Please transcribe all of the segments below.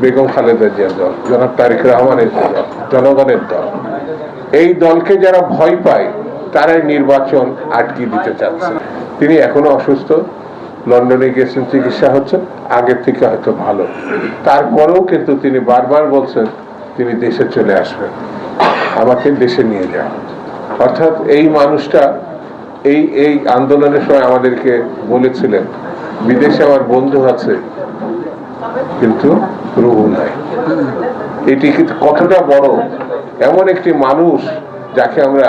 বেগম খালেদা জিয়ার দল, জনাব তারেক রহমানের দল, জনগণের দল। এই দলকে যারা ভয় পায়, তারাই নির্বাচন আটকে দিতে চাচ্ছে। তিনি এখনও অসুস্থ, লন্ডনে গিয়েছেন, চিকিৎসা হচ্ছে, আগের থেকে হয়তো ভালো। তারপরেও কিন্তু তিনি বারবার বলছেন, তিনি দেশে চলে আসবেন। আমাকে দেশে নিয়ে যান। অর্থাৎ এই মানুষটা এই এই আন্দোলনের সময় আমাদেরকে বলেছিলেন, বিদেশে আমার বন্ধু আছে কিন্তু রুহু নাই। এটি কতটা বড়, এমন একটি মানুষ যাকে আমরা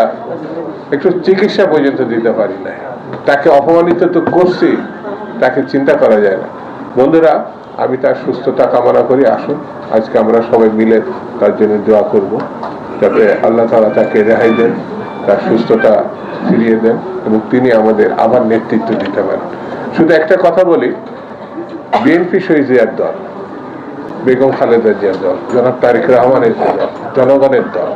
একটু চিকিৎসা পর্যন্ত দিতে পারি না। তাকে অপমানিত তো করছি, তাকে চিন্তা করা যায় না। বন্ধুরা, আমি তার সুস্থতা কামনা করি। আসুন, আজকে আমরা সবাই মিলে তার জন্য দোয়া করব। যাতে আল্লাহ তালা তাকে রেহাই দেন, তার সুস্থতা ফিরিয়ে দেন এবং তিনি আমাদের আবার নেতৃত্ব দিতে পারেন। শুধু একটা কথা বলি বিএনপি শহীদ দল, বেগম খালেদা জিয়ার দল, জনাব তারেক রহমানের দল, জনগণের দল।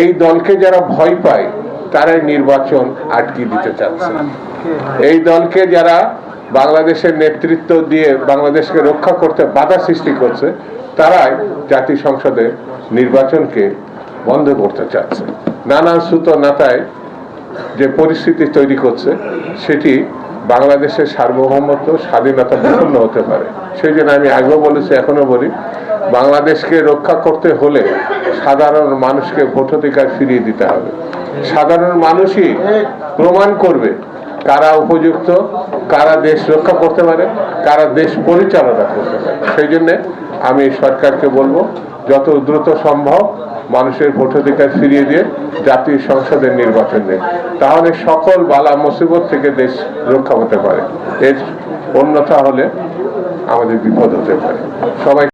এই দলকে যারা ভয় পায়, তারাই নির্বাচন আটকে দিতে চাচ্ছে। এই দলকে যারা বাংলাদেশের নেতৃত্ব দিয়ে বাংলাদেশকে রক্ষা করতে বাধা সৃষ্টি করছে, তারাই জাতীয় সংসদে নির্বাচনকে বন্ধ করতে চাচ্ছে। নানা সুতো নাতায় যে পরিস্থিতি তৈরি করছে, সেটি বাংলাদেশের সার্বভৌমত্ব, স্বাধীনতা বিপন্ন হতে পারে। সেই জন্য আমি আগেও বলেছি এখনও বলি, বাংলাদেশকে রক্ষা করতে হলে সাধারণ মানুষকে ভোটাধিকার ফিরিয়ে দিতে হবে। সাধারণ মানুষই প্রমাণ করবে কারা উপযুক্ত, কারা দেশ রক্ষা করতে পারে, কারা দেশ পরিচালনা করতে পারে। সেই জন্যে আমি সরকারকে বলব, যত দ্রুত সম্ভব মানুষের ভোটাধিকার ফিরিয়ে দিয়ে জাতীয় সংসদের নির্বাচন দেন তাহলে সকল বালা মুসিবত থেকে দেশ রক্ষা হতে পারে। এর অন্যথা হলে আমাদের বিপদ হতে পারে। সবাই